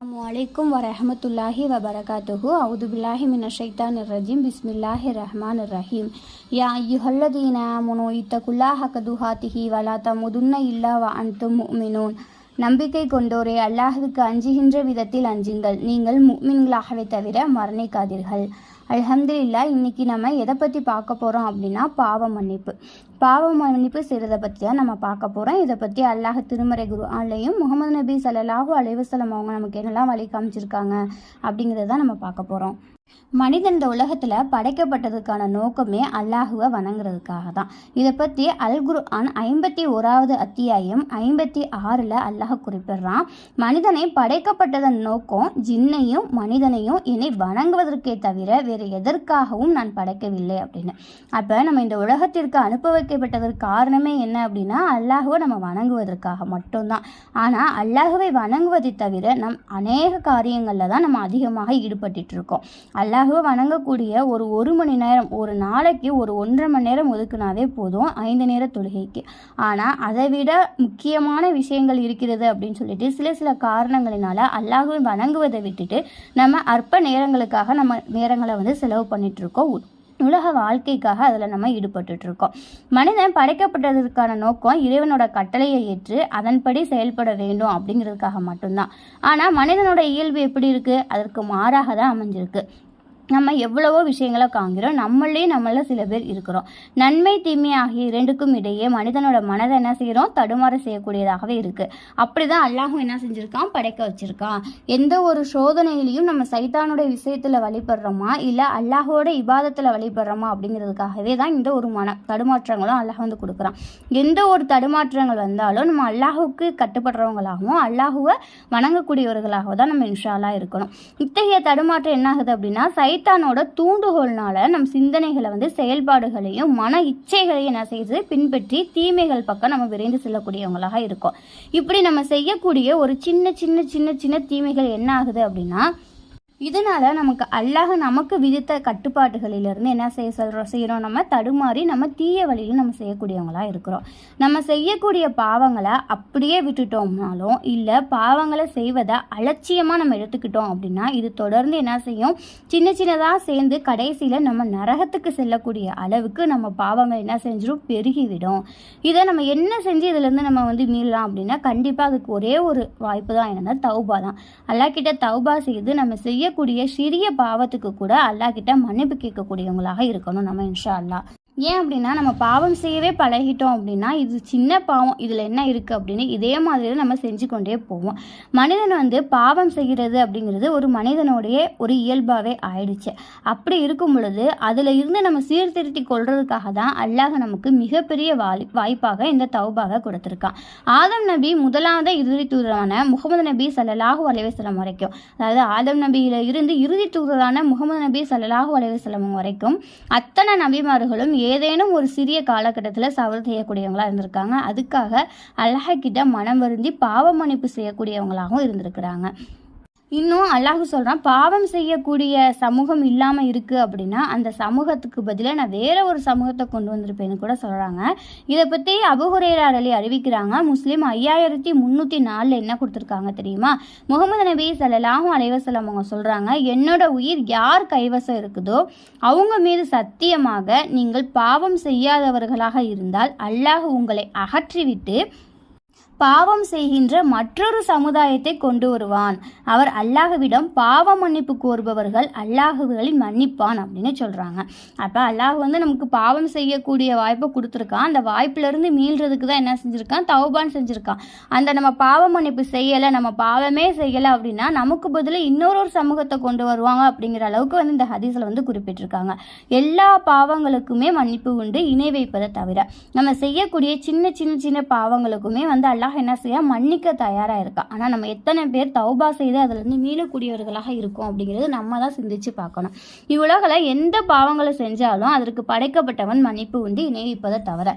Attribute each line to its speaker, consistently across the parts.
Speaker 1: அலைக்கும் வரஹமத்துல்லாஹி வபரகாத்துஹு அவுது பில்லாஹி மின ஷைத்தான் ரஜீம் பிஸ்மில்லாஹி ரஹ்மான் ரஹீம் யா ஐயுஹல்லதீன முனு இத்தகுல்லாஹ கதுஹாத்திஹி வலா தமுதுன்ன இல்லா வ அன்தும் முமினோன் நம்பிக்கை கொண்டோரே அல்லாஹுக்கு அஞ்சுகின்ற விதத்தில் அஞ்சுங்கள். நீங்கள் முக்மின்களாகவே தவிர மரணிக்காதீர்கள். அல்ஹம்துலில்லா இன்னைக்கு நம்ம எதை பற்றி பார்க்க போகிறோம் அப்படின்னா பாவ மன்னிப்பு. பாவ மன்னிப்பு செய்கிறத பற்றி தான் நம்ம பார்க்க போகிறோம் இதை பற்றி அல்லாஹ் திருமறை குரு ஆலையும் முகமது நபி சல்லாஹூ அலைவசலம் அவங்க நமக்கு என்னெல்லாம் வழி காமிச்சிருக்காங்க அப்படிங்கிறத தான் நம்ம பார்க்க போகிறோம் மனிதன் இந்த உலகத்தில் படைக்கப்பட்டதுக்கான நோக்கமே அல்லாஹுவை வணங்குறதுக்காக தான். இதை பற்றி அல் குரு ஆன் ஐம்பத்தி ஓராவது அத்தியாயம் ஐம்பத்தி ஆறில் அல்லாஹ் குறிப்பிடுறான். மனிதனை படைக்கப்பட்டதன் நோக்கம் ஜின்னையும் மனிதனையும் என்னை வணங்குவதற்கே தவிர வேறு எதற்காகவும் நான் படைக்கவில்லை அப்படின்னு. அப்போ நம்ம இந்த உலகத்திற்கு அனுப்ப வைக்கப்பட்டதற்கு காரணமே என்ன அப்படின்னா அல்லாஹுவை நம்ம வணங்குவதற்காக மட்டும்தான். ஆனால் அல்லாஹுவை வணங்குவதை தவிர நம் அநேக காரியங்களில் தான் நம்ம அதிகமாக ஈடுபட்டு இருக்கோம் அல்லாஹுவை வணங்கக்கூடிய ஒரு ஒரு மணி நேரம் ஒரு நாளைக்கு ஒரு ஒன்றரை மணி நேரம் ஒதுக்குனாவே போதும் ஐந்து நேர தொழுகைக்கு. ஆனால் அதை விட முக்கியமான விஷயங்கள் இருக்கிறது அப்படின்னு சொல்லிட்டு சில சில காரணங்களினால அல்லாஹுவை வணங்குவதை விட்டுட்டு நம்ம அற்ப நேரங்களுக்காக நம்ம நேரங்களை வந்து செலவு பண்ணிட்டு இருக்கோம் உலக வாழ்க்கைக்காக அதில் நம்ம ஈடுபட்டுட்டு இருக்கோம் மனிதன் படைக்கப்பட்டதற்கான நோக்கம் இறைவனோட கட்டளையை ஏற்று அதன்படி செயல்பட வேண்டும் அப்படிங்கிறதுக்காக மட்டும்தான். ஆனால் மனிதனோட இயல்பு எப்படி இருக்குது அதற்கு மாறாக தான் அமைஞ்சிருக்கு. நம்ம எவ்வளவோ விஷயங்களை காண்கிறோம். நம்மளே நம்மள சில பேர் இருக்கிறோம். நன்மை தீமை ஆகிய இரண்டுக்கும் இடையே மனிதனோட மனதை என்ன செய்கிறோம் தடுமாற செய்யக்கூடியதாகவே இருக்குது அப்படி தான் அல்லாஹும் என்ன செஞ்சுருக்கான்? படைக்க வச்சுருக்கான். எந்த ஒரு சோதனையிலையும் நம்ம சைத்தானுடைய விஷயத்தில் வழிபடுறோமா? இல்லை அல்லாஹோட இபாதத்தில் வழிபடுறோமா? அப்படிங்கிறதுக்காகவே தான் இந்த ஒரு மன தடுமாற்றங்களும் அல்லாஹ் வந்து கொடுக்குறான். எந்த ஒரு தடுமாற்றங்கள் வந்தாலும் நம்ம அல்லாஹுக்கு கட்டுப்படுறவங்களாகவும் அல்லாஹுவை வணங்கக்கூடியவர்களாகவும் தான் நம்ம இன்ஷாலாக இருக்கணும். இத்தகைய தடுமாற்றம் என்ன ஆகுது அப்படின்னா சைத்தானோட தூண்டுகோல்னால நம் சிந்தனைகளை வந்து செயல்பாடுகளையும் மன இச்சைகளையும் என்ன செய்து பின்பற்றி தீமைகள் பக்கம் நம்ம விரைந்து செல்லக்கூடியவங்களாக இருக்கோம். இப்படி நம்ம செய்யக்கூடிய ஒரு சின்ன சின்ன சின்ன சின்ன தீமைகள் என்ன ஆகுது அப்படின்னா இதனால நமக்கு அல்லாஹ் நமக்கு விதித்த கட்டுப்பாட்டுகளிலிருந்து என்ன செய்ய சொல்கிறோம் செய்கிறோம் நம்ம தடுமாறி நம்ம தீய வழியில் நம்ம செய்யக்கூடியவங்களாக இருக்கிறோம். நம்ம செய்யக்கூடிய பாவங்களை அப்படியே விட்டுட்டோம்னாலும் இல்லை பாவங்களை செய்வதை அலட்சியமாக நம்ம எடுத்துக்கிட்டோம் அப்படின்னா இது தொடர்ந்து என்ன செய்யும்? சின்ன சின்னதாக சேர்ந்து கடைசியில் நம்ம நரகத்துக்கு செல்லக்கூடிய அளவுக்கு நம்ம பாவங்கள் என்ன செஞ்சிடும் பெருகிவிடும். இதை நம்ம என்ன செஞ்சு இதுலேருந்து நம்ம வந்து மீளலாம் அப்படின்னா கண்டிப்பாக அதுக்கு ஒரே ஒரு வாய்ப்பு தான் என்னன்னா தௌபா தான் அல்லா கிட்ட தௌபா செய்து நம்ம செய்ய செய்யக்கூடிய சிறிய பாவத்துக்கு கூட அல்லாஹ் கிட்ட மன்னிப்பு கேட்கக்கூடியவங்களாக இருக்கணும் நம்ம இன்ஷா அல்லாஹ். ஏன் அப்படின்னா நம்ம பாவம் செய்யவே பழகிட்டோம் அப்படின்னா இது சின்ன பாவம் இதில் என்ன இருக்குது அப்படின்னு இதே மாதிரி நம்ம செஞ்சு கொண்டே போவோம். மனிதன் வந்து பாவம் செய்கிறது அப்படிங்கிறது ஒரு மனிதனுடைய ஒரு இயல்பாகவே ஆயிடுச்சு. அப்படி இருக்கும் பொழுது அதில் இருந்து நம்ம சீர்திருத்தி கொள்றதுக்காக தான் அல்லாஹ் நமக்கு மிகப்பெரிய வாய் வாய்ப்பாக இந்த தௌபாக கொடுத்துருக்கான். ஆதம் நபி முதலாவது இறுதி தூதரான முகமது நபி சல்லல்லாஹு அலைவசலம் வரைக்கும் அதாவது ஆதம் நபியில் இருந்து இறுதி தூதரான முகமது நபி சல்லல்லாஹு அலைவசலம் வரைக்கும் அத்தனை நபிமார்களும் ஏ ஏதேனும் ஒரு சிறிய காலகட்டத்தில் சவரம் செய்யக்கூடியவங்களாக இருந்திருக்காங்க. அதுக்காக அல்லாஹ் கிட்ட மனம் வருந்தி பாவ மன்னிப்பு செய்யக்கூடியவங்களாகவும் இருந்திருக்கிறாங்க. இன்னும் அல்லாஹ் சொல்கிறான் பாவம் செய்யக்கூடிய சமூகம் இல்லாமல் இருக்குது அப்படின்னா அந்த சமூகத்துக்கு பதிலாக நான் வேற ஒரு சமூகத்தை கொண்டு வந்திருப்பேன்னு கூட சொல்கிறாங்க இதை பற்றி அபுஹுரேரா அலி அறிவிக்கிறாங்க. முஸ்லீம் ஐயாயிரத்தி முந்நூற்றி நாலில் என்ன கொடுத்துருக்காங்க தெரியுமா? முகமது நபி சல்லாஹூ அலைவசலம் அவங்க சொல்கிறாங்க என்னோட உயிர் யார் கைவசம் இருக்குதோ அவங்க மீது சத்தியமாக நீங்கள் பாவம் செய்யாதவர்களாக இருந்தால் அல்லாஹ் உங்களை அகற்றிவிட்டு பாவம் செய்கின்ற மற்றொரு சமுதாயத்தை கொண்டு வருவான். அவர் அல்லாஹுவிடம் பாவ மன்னிப்பு கோருபவர்கள் அல்லாஹுகளின் மன்னிப்பான் அப்படின்னு சொல்கிறாங்க அப்போ அல்லாஹ் வந்து நமக்கு பாவம் செய்யக்கூடிய வாய்ப்பை கொடுத்துருக்கான். அந்த வாய்ப்பிலிருந்து மீள்றதுக்கு தான் என்ன செஞ்சுருக்கான்? தௌபான் செஞ்சுருக்கான். அந்த நம்ம பாவ மன்னிப்பு செய்யலை நம்ம பாவமே செய்யலை அப்படின்னா நமக்கு பதிலாக இன்னொரு ஒரு சமூகத்தை கொண்டு வருவாங்க அப்படிங்கிற அளவுக்கு வந்து இந்த ஹதீஸில் வந்து குறிப்பிட்டிருக்காங்க. எல்லா பாவங்களுக்குமே மன்னிப்பு உண்டு இணை வைப்பதை தவிர. நம்ம செய்யக்கூடிய சின்ன சின்ன சின்ன பாவங்களுக்குமே வந்து அல்லாஹ் அல்லாஹ் என்ன செய்ய மன்னிக்க தயாராக இருக்கா ஆனால் நம்ம எத்தனை பேர் தௌபா செய்து அதிலிருந்து மீளக்கூடியவர்களாக இருக்கோம் அப்படிங்கிறது நம்ம தான் சிந்திச்சு பார்க்கணும். இவ்வுலகில் எந்த பாவங்களை செஞ்சாலும் அதற்கு படைக்கப்பட்டவன் மன்னிப்பு உண்டு இணைவிப்பதை தவிர.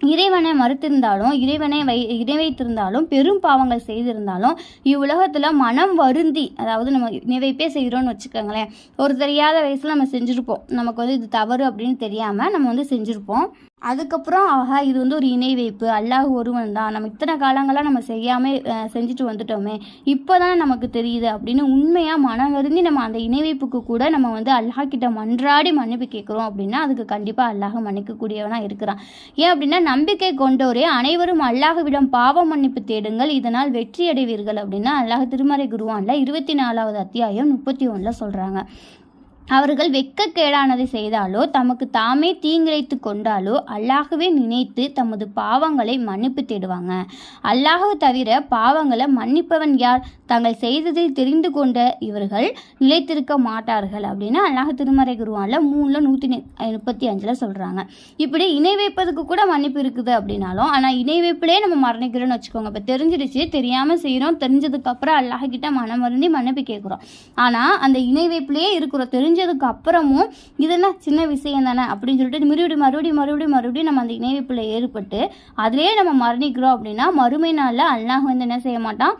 Speaker 1: இறைவனை மறுத்திருந்தாலும் இறைவனை வை இணைவைத்திருந்தாலும் பெரும் பாவங்கள் செய்திருந்தாலும் இவ்வுலகத்தில் மனம் வருந்தி அதாவது நம்ம நிவைப்பே செய்கிறோன்னு வச்சுக்கோங்களேன். ஒரு தெரியாத வயசில் நம்ம செஞ்சுருப்போம். நமக்கு வந்து இது தவறு அப்படின்னு தெரியாமல் நம்ம வந்து செஞ்சுருப்போம். அதுக்கப்புறம் ஆஹா இது வந்து ஒரு இணை வைப்பு அல்லாஹ் ஒருவன் தான் நம்ம இத்தனை காலங்களாக நம்ம செய்யாமல் செஞ்சுட்டு வந்துட்டோமே. இப்போ தான் நமக்கு தெரியுது அப்படின்னு உண்மையாக மனம் வருந்தி நம்ம அந்த இணை வைப்புக்கு கூட நம்ம வந்து அல்லாஹ் கிட்ட மன்றாடி மன்னிப்பு கேட்குறோம் அப்படின்னா அதுக்கு கண்டிப்பாக அல்லாஹ் மன்னிக்கக்கூடியவனாக இருக்கிறான். ஏன் அப்படின்னா நம்பிக்கை கொண்டோரே அனைவரும் அல்லாஹ்விடம் பாவ மன்னிப்பு தேடுங்கள். இதனால் வெற்றி அடைவீர்கள் அப்படின்னா அல்லாஹ் திருமறை குருவான்ல இருபத்தி நாலாவது அத்தியாயம் முப்பத்தி ஒன்றில் சொல்கிறாங்க அவர்கள் வெட்கக்கேடானதை செய்தாலோ தமக்கு தாமே தீங்கிழைத்து கொண்டாலோ அல்லாஹுவே நினைத்து தமது பாவங்களை மன்னிப்பு தேடுவாங்க. அல்லாஹ் தவிர பாவங்களை மன்னிப்பவன் யார்? தாங்கள் செய்ததில் தெரிந்து கொண்ட இவர்கள் நிலைத்திருக்க மாட்டார்கள் அப்படின்னு அல்லாஹ் திருமறை குருவானில் மூணில் நூற்றி முப்பத்தி அஞ்சில் சொல்கிறாங்க இப்படி இணை வைப்பதுக்கு கூட மன்னிப்பு இருக்குது அப்படின்னாலும் ஆனால் இணை வைப்பிலே நம்ம மரணிக்கிறோன்னு வச்சுக்கோங்க. இப்போ தெரிஞ்சிடுச்சு தெரியாமல் செய்கிறோம் தெரிஞ்சதுக்கப்புறம் அல்லாஹ் கிட்ட மனம் மன்னிப்பு கேட்குறோம். ஆனால் அந்த இணை வைப்பிலே இருக்கிறோம் முடிஞ்சதுக்கு அப்புறமும் இது என்ன சின்ன விஷயம் தானே அப்படின்னு சொல்லிட்டு மறுபடியும் மறுபடியும் மறுபடியும் மறுபடியும் நம்ம அந்த இணைவிப்பில் ஏற்பட்டு அதிலே நம்ம மரணிக்கிறோம் அப்படின்னா மறுமை நாளில் அல்லாஹ் வந்து என்ன செய்ய மாட்டான்?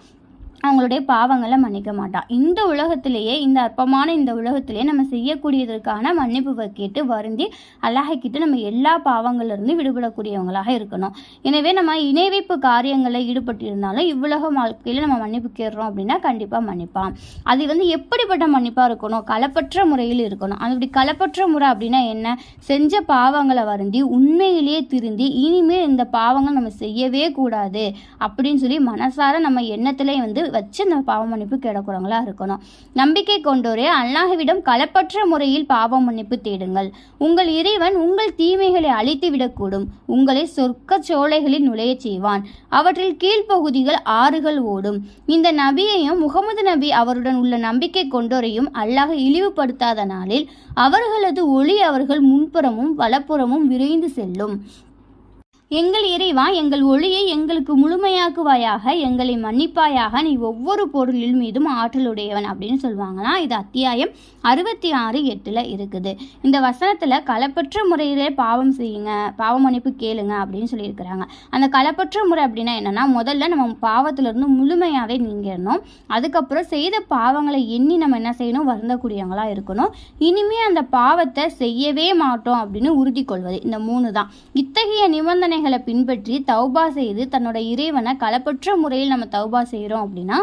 Speaker 1: அவங்களுடைய பாவங்களை மன்னிக்க மாட்டான் இந்த உலகத்திலேயே இந்த அற்பமான இந்த உலகத்திலேயே நம்ம செய்யக்கூடியதற்கான மன்னிப்பு கேட்டு வருந்தி அல்லாஹ்கிட்ட நம்ம எல்லா பாவங்கள்லேருந்து விடுபடக்கூடியவங்களாக இருக்கணும். எனவே நம்ம இணைவைப்பு காரியங்களில் ஈடுபட்டிருந்தாலும் இவ்வுலக வாழ்க்கையில் நம்ம மன்னிப்பு கேடுறோம் அப்படின்னா கண்டிப்பாக மன்னிப்பான் அது வந்து எப்படிப்பட்ட மன்னிப்பாக இருக்கணும்? களப்பற்ற முறையில் இருக்கணும். அப்படி களப்பற்ற முறை அப்படின்னா என்ன? செஞ்ச பாவங்களை வருந்தி உண்மையிலேயே திருந்தி இனிமேல் இந்த பாவங்கள் நம்ம செய்யவே கூடாது அப்படின்னு சொல்லி மனசார நம்ம எண்ணத்திலே வந்து வச்சு அந்த பாவ மன்னிப்பு கேட்குறவங்களா இருக்கணும். நம்பிக்கை கொண்டோரே அல்லாஹ்விடம் களப்பற்ற முறையில் பாவ மன்னிப்பு தேடுங்கள். உங்கள் இறைவன் உங்கள் தீமைகளை அழித்து விடக்கூடும் உங்களை சொர்க்க சோலைகளில் நுழையச் செய்வான். அவற்றில் கீழ்ப்பகுதிகள் ஆறுகள் ஓடும். இந்த நபியையும் முகமது நபி அவருடன் உள்ள நம்பிக்கை கொண்டோரையும் அல்லாஹ் இழிவுபடுத்தாத நாளில் அவர்களது ஒளி அவர்கள் முன்புறமும் வலப்புறமும் விரைந்து செல்லும். எங்கள் இறைவா எங்கள் ஒளியை எங்களுக்கு முழுமையாக்குவாயாக எங்களை மன்னிப்பாயாக நீ ஒவ்வொரு பொருளில் மீதும் ஆற்றலுடையவன் அப்படின்னு சொல்லுவாங்களாம். இது அத்தியாயம் அறுபத்தி ஆறு எட்டில் இருக்குது. இந்த வசனத்தில் களப்பற்ற முறையிலே பாவம் செய்யுங்க பாவ மன்னிப்பு கேளுங்க அப்படின்னு சொல்லியிருக்கிறாங்க. அந்த களப்பற்ற முறை அப்படின்னா என்னென்னா முதல்ல நம்ம பாவத்திலிருந்து முழுமையாகவே நீங்கிடணும் அதுக்கப்புறம் செய்த பாவங்களை எண்ணி நம்ம என்ன செய்யணும்? வருந்தக்கூடியவங்களாக இருக்கணும். இனிமே அந்த பாவத்தை செய்யவே மாட்டோம் அப்படின்னு உறுதி கொள்வது இந்த மூணு தான் இத்தகைய நிபந்தனை கட்டளைகளை பின்பற்றி தௌபா செய்து தன்னோட இறைவனை களப்பற்ற முறையில் நம்ம தௌபா செய்கிறோம் அப்படின்னா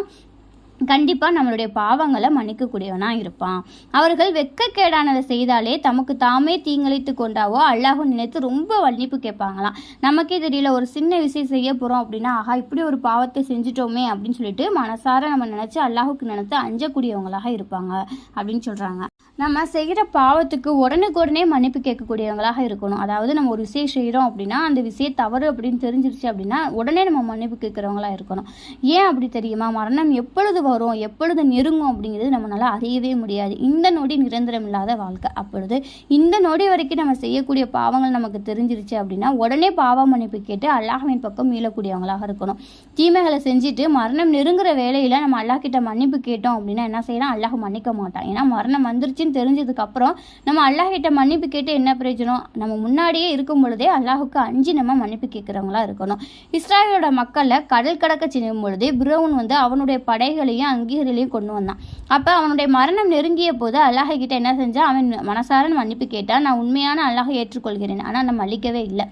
Speaker 1: கண்டிப்பாக நம்மளுடைய பாவங்களை மன்னிக்கக்கூடியவனாக இருப்பான். அவர்கள் வெக்கக்கேடானதை செய்தாலே தமக்கு தாமே தீங்களித்து கொண்டாவோ அல்லாஹோ நினைத்து ரொம்ப மன்னிப்பு கேட்பாங்களாம். நமக்கே தெரியல ஒரு சின்ன விஷயம் செய்ய போகிறோம் அப்படின்னா ஆஹா இப்படி ஒரு பாவத்தை செஞ்சிட்டோமே அப்படின்னு சொல்லிட்டு மனசார நம்ம நினச்சி அல்லாஹுக்கு நினைத்து அஞ்சக்கூடியவங்களாக இருப்பாங்க அப்படின்னு சொல்கிறாங்க நம்ம செய்கிற பாவத்துக்கு உடனுக்குடனே மன்னிப்பு கேட்கக்கூடியவங்களாக இருக்கணும். அதாவது நம்ம ஒரு விஷயம் செய்கிறோம் அப்படின்னா அந்த விஷயம் தவறு அப்படின்னு தெரிஞ்சிருச்சு அப்படின்னா உடனே நம்ம மன்னிப்பு கேட்குறவங்களா இருக்கணும். ஏன் அப்படி தெரியுமா? மரணம் எப்பொழுது வரும் எப்பொழுது நெருங்கும் அப்படிங்கிறது நம்மளால் அறியவே முடியாது. இந்த நொடி நிரந்தரம் இல்லாத வாழ்க்கை அப்பொழுது. இந்த நொடி வரைக்கும் நம்ம செய்யக்கூடிய பாவங்கள் நமக்கு தெரிஞ்சிருச்சு அப்படின்னா உடனே பாவ மன்னிப்பு கேட்டு அல்லாஹின் பக்கம் மீளக்கூடியவங்களாக இருக்கணும். தீமைகளை செஞ்சுட்டு மரணம் நெருங்குற வேலையில் நம்ம அல்லாஹ் கிட்ட மன்னிப்பு கேட்டோம் அப்படின்னா என்ன செய்யலாம்? அல்லாஹ் மன்னிக்க மாட்டான். ஏன்னா மரணம் வந்துருச்சுன்னு தெரிஞ்சதுக்கப்புறம் நம்ம அல்லாஹ் கிட்ட மன்னிப்பு கேட்டு என்ன பிரயோஜனம்? நம்ம முன்னாடியே இருக்கும் பொழுதே அல்லாஹுக்கு அஞ்சு நம்ம மன்னிப்பு கேட்குறவங்களா இருக்கணும். இஸ்ராயலோட மக்களை கடல் கடக்க செய்யும் பொழுதே பிரவுன் வந்து அவனுடைய படைகளையும் அங்கீகரிலையும் கொண்டு வந்தான். அப்போ அவனுடைய மரணம் நெருங்கிய போது அல்லாஹ் கிட்ட என்ன செஞ்சான் அவன் மனசார மன்னிப்பு கேட்டான். நான் உண்மையான அல்லாஹை ஏற்றுக்கொள்கிறேன். ஆனால் நம்ம அழிக்கவே இல்லை.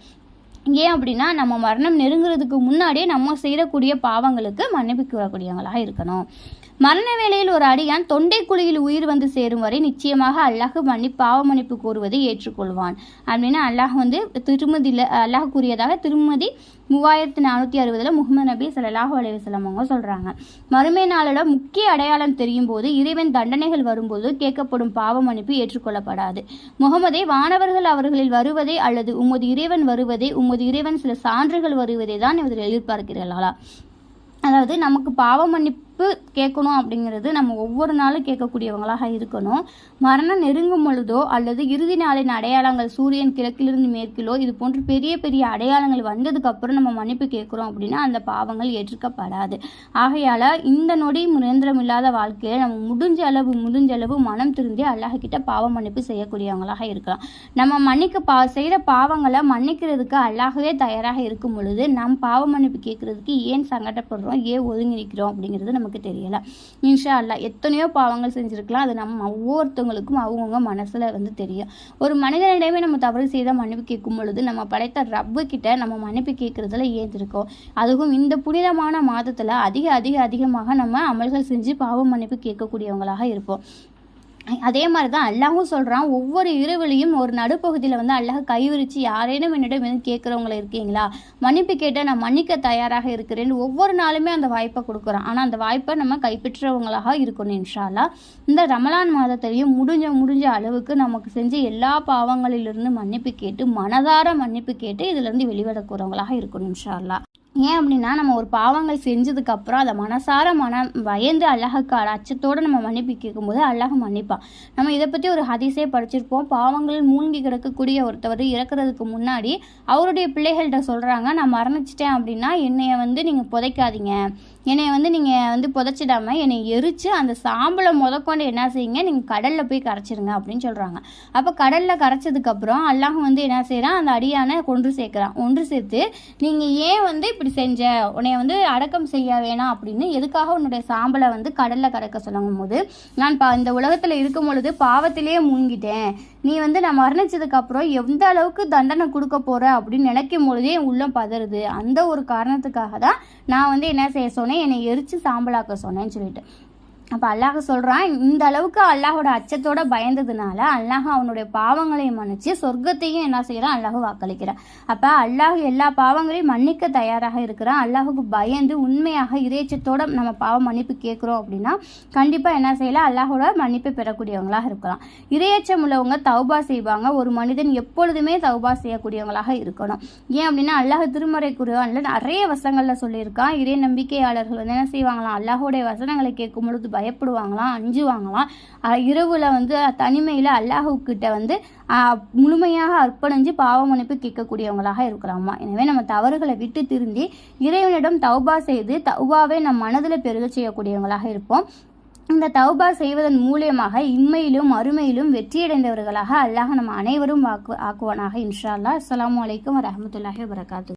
Speaker 1: ஏன் அப்படின்னா நம்ம மரணம் நெருங்குறதுக்கு முன்னாடியே நம்ம செய்யக்கூடிய பாவங்களுக்கு மன்னிப்பு கூறக்கூடியவங்களாக இருக்கணும். மரண வேளையில் ஒரு அடியான் தொண்டை குழியில் உயிர் வந்து சேரும் வரை நிச்சயமாக அல்லாஹ் மன்னி பாவ மன்னிப்பு கூறுவதை ஏற்றுக்கொள்வான். அப்படின்னு அல்லாஹ் வந்து திருமதியில் அல்லாஹ் கூறியதாக திருமதி மூவாயிரத்தி நானூற்றி அறுபதில் முகமது நபி சல்லாஹூ அலைவசலம் அவங்க சொல்கிறாங்க மறுமை நாளோட முக்கிய அடையாளம் தெரியும் போது இறைவன் தண்டனைகள் வரும்போது கேட்கப்படும் பாவ மன்னிப்பு ஏற்றுக்கொள்ளப்படாது. முகமதே வானவர்கள் அவர்களில் வருவதே அல்லது உமது இறைவன் வருவதே உமது இறைவன் சில சான்றுகள் வருவதே தான் இவர்கள் எதிர்பார்க்கிறார்களா? அதாவது நமக்கு பாவ மன்னிப்பு மன்னிப்பு கேட்கணும் அப்படிங்கிறது நம்ம ஒவ்வொரு நாளும் கேட்கக்கூடியவங்களாக இருக்கணும். மரணம் நெருங்கும் பொழுதோ அல்லது இறுதி நாளின் அடையாளங்கள் சூரியன் கிழக்கிலிருந்து மேற்கிலோ இது போன்ற பெரிய பெரிய அடையாளங்கள் வந்ததுக்கப்புறம் நம்ம மன்னிப்பு கேட்குறோம் அப்படின்னா அந்த பாவங்கள் ஏற்றுக்கப்படாது. ஆகையால் இந்த நொடி நிரந்தரம் இல்லாத வாழ்க்கையில் நம்ம முடிஞ்ச அளவு முடிஞ்ச அளவு மனம் திருந்தி அல்லாஹ்கிட்ட பாவ மன்னிப்பு செய்யக்கூடியவங்களாக இருக்கலாம். நம்ம மன்னிக்க பா செய்கிற பாவங்களை மன்னிக்கிறதுக்கு அல்லாகவே தயாராக இருக்கும் பொழுது நம் பாவ மன்னிப்பு கேட்குறதுக்கு ஏன் சங்கடப்படுறோம் ஏன் ஒதுங்கி நிற்கிறோம் அப்படிங்கிறது நம்ம நமக்கு தெரியலை. இன்ஷா அல்லா எத்தனையோ பாவங்கள் செஞ்சுருக்கலாம். அது நம்ம ஒவ்வொருத்தவங்களுக்கும் அவங்கவுங்க மனசில் வந்து தெரியும். ஒரு மனிதனிடமே நம்ம தவறு செய்தால் மன்னிப்பு கேட்கும் பொழுது நம்ம படைத்த ரப்பு கிட்ட நம்ம மன்னிப்பு கேட்குறதுல ஏந்திருக்கோம். அதுவும் இந்த புனிதமான மாதத்தில் அதிக அதிக அதிகமாக நம்ம அமல்கள் செஞ்சு பாவ மன்னிப்பு கேட்கக்கூடியவங்களாக இருப்போம். அதே மாதிரி தான் அல்லாஹும் சொல்கிறான் ஒவ்வொரு இரவுலையும் ஒரு நடுப்பகுதியில் வந்து அல்லாஹ் கைவிரித்து யாரேனும் என்னிடம் வந்து கேட்குறவங்கள இருக்கீங்களா? மன்னிப்பு கேட்டால் நான் மன்னிக்க தயாராக இருக்கிறேன்னு ஒவ்வொரு நாளுமே அந்த வாய்ப்பை கொடுக்குறோம் ஆனால் அந்த வாய்ப்பை நம்ம கைப்பற்றவங்களாக இருக்கணும் இன்ஷால்லா இந்த ரமலான் மாதத்திலையும் முடிஞ்ச முடிஞ்ச அளவுக்கு நமக்கு செஞ்ச எல்லா பாவங்களிலிருந்து மன்னிப்பு கேட்டு மனதார மன்னிப்பு கேட்டு இதுலேருந்து வெளிவடக்கூறவங்களாக இருக்கணும் இன்ஷால்லா ஏன் அப்படின்னா நம்ம ஒரு பாவங்கள் செஞ்சதுக்கப்புறம் அதை மனசார மன பயந்து அல்லாஹுக்கு அச்சத்தோடு நம்ம மன்னிப்பு கேட்கும்போது அல்லாஹ் மன்னிப்பான் நம்ம இதை பற்றி ஒரு ஹதிசே படிச்சிருப்போம். பாவங்கள் மூழ்கி கிடக்கக்கூடிய ஒருத்தவர் இறக்குறதுக்கு முன்னாடி அவருடைய பிள்ளைகள்கிட்ட சொல்கிறாங்க நான் மரணிச்சிட்டேன் அப்படின்னா என்னைய வந்து நீங்கள் புதைக்காதீங்க. என்னை வந்து நீங்கள் வந்து புதைச்சிடாம என்னை எரித்து அந்த சாம்பலை முதற்கொண்டு என்ன செய்யுங்க நீங்கள் கடலில் போய் கரைச்சிருங்க அப்படின்னு சொல்கிறாங்க அப்போ கடலில் கரைச்சதுக்கப்புறம் அல்லாஹ் வந்து என்ன செய்கிறான் அந்த அடியானை கொன்று சேர்க்குறான். ஒன்று சேர்த்து நீங்கள் ஏன் வந்து இப்படி செஞ்ச உன்னைய வந்து அடக்கம் செய்ய வேணாம் அப்படின்னு எதுக்காக உன்னுடைய சாம்பலை வந்து கடலில் கறக்க சொல்லுங்கும் போது நான் பா இந்த உலகத்தில் இருக்கும் பொழுது பாவத்திலேயே மூங்கிட்டேன் நீ வந்து நான் மரணிச்சதுக்கப்புறம் எந்த அளவுக்கு தண்டனை கொடுக்க போகிற அப்படின்னு நினைக்கும் பொழுதே என் உள்ளம் பதறுது. அந்த ஒரு காரணத்துக்காக தான் நான் வந்து என்ன செய்ய சொன்னேன்? என்னை எரித்து சாம்பலாக்க சொன்னேன்னு சொல்லிட்டு. அப்போ அல்லாஹ் சொல்கிறான் இந்த அளவுக்கு அல்லாஹோட அச்சத்தோட பயந்ததுனால அல்லாஹ் அவனுடைய பாவங்களையும் மன்னிச்சு சொர்க்கத்தையும் என்ன செய்கிறான் அல்லாஹ் வாக்களிக்கிறான். அப்போ அல்லாஹ் எல்லா பாவங்களையும் மன்னிக்க தயாராக இருக்கிறான். அல்லாஹுக்கு பயந்து உண்மையாக இறைச்சத்தோட நம்ம பாவம் மன்னிப்பு கேட்குறோம் அப்படின்னா கண்டிப்பாக என்ன செய்யலாம்? அல்லாஹோட மன்னிப்பை பெறக்கூடியவங்களாக இருக்கலாம். இறையச்சம் உள்ளவங்க தௌபா செய்வாங்க. ஒரு மனிதன் எப்பொழுதுமே தௌபா செய்யக்கூடியவங்களாக இருக்கணும். ஏன் அப்படின்னா அல்லாஹ் திருமறை குருவானில் நிறைய வசங்களில் சொல்லியிருக்கான். இறை நம்பிக்கையாளர்கள் வந்து என்ன செய்வாங்களாம்? அல்லாஹோடைய வசனங்களை கேட்கும் பொழுது பயப்படுவாங்களாம் அஞ்சுவாங்களாம் இரவில் வந்து தனிமையில் அல்லாஹுக்கிட்ட வந்து முழுமையாக அர்ப்பணிஞ்சு பாவ மன்னிப்பு கேட்கக்கூடியவங்களாக இருக்கலாமா? எனவே நம்ம தவறுகளை விட்டு திருந்தி இறைவனிடம் தௌபா செய்து தௌபாவை நம் மனதில் பெருக செய்யக்கூடியவங்களாக இருப்போம். இந்த தௌபா செய்வதன் மூலியமாக இம்மையிலும் அருமையிலும் வெற்றியடைந்தவர்களாக அல்லாஹ் நம்ம அனைவரும் ஆக்கு ஆக்குவானாக இன்ஷா அல்லா அஸ்லாம் வலைக்கம் வரமத்துல்லாஹி வரகாத்து